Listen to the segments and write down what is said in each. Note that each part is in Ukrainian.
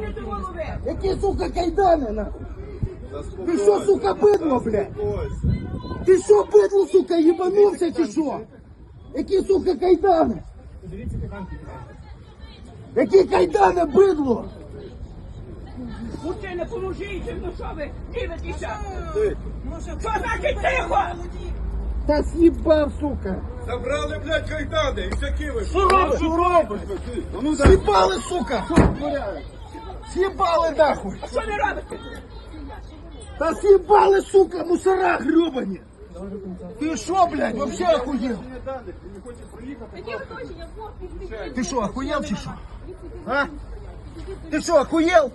Кайдани до голови! Які, сука, кайдани, нахуй? Ти що, сука, бидло, блядь? Ти що, бидло, сука, їбанувся чи що? Які, сука, кайдани? Які кайдани, бидло? Мужчина, поможіть, ну що ви дивитеся? Що значить тихо? Та з'їбав, сука. Забрали, блядь, кайдани, і всякі ви. Що робиш? Що робиш? Ну, З'їбали, сука! З'їбали, нахуй! Що ви робите? Та з'їбали, сука, мусора гребані! Ти що, блядь, вообще охуєл? Ти що, охуєл чи що? А? Ти що, охуєл?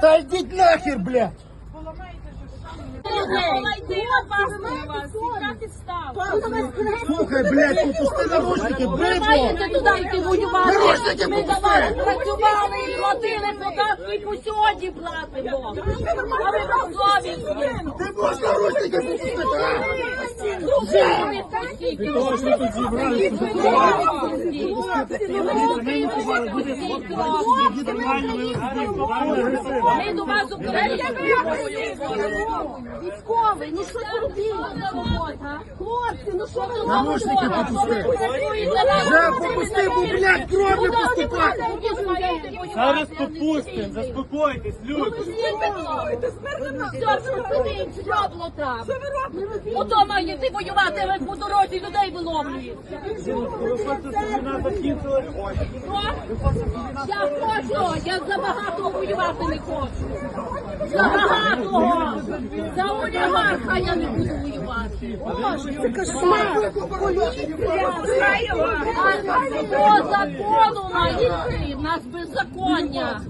Та йдіть нахер, блядь! Слухай, блядь, попусти наручники, бидло! Маєте туди йти воювати. Наручники Ми попусти! давали, працювали і платили податки, і по сьогодні платимо. А ви безсовісні. Ти можеш наручники попустити, а? Постійно. Ми до вас Військовий, ну що ви робите? Хлопці, ну що ви робите? Попусти! Вже попусти, бо, блядь, крові поступає! Зараз попустимо, заспокойтесь, люди. Ото маєте воювати, ви по дорозі людей виловлюєте. Ви хочете, щоб війна закінчилась? Я хочу, я забагато воювати не хочу. Забагато. За олігарха я не буду воювати. Це кошмар. По закону має йти, в нас беззаконня.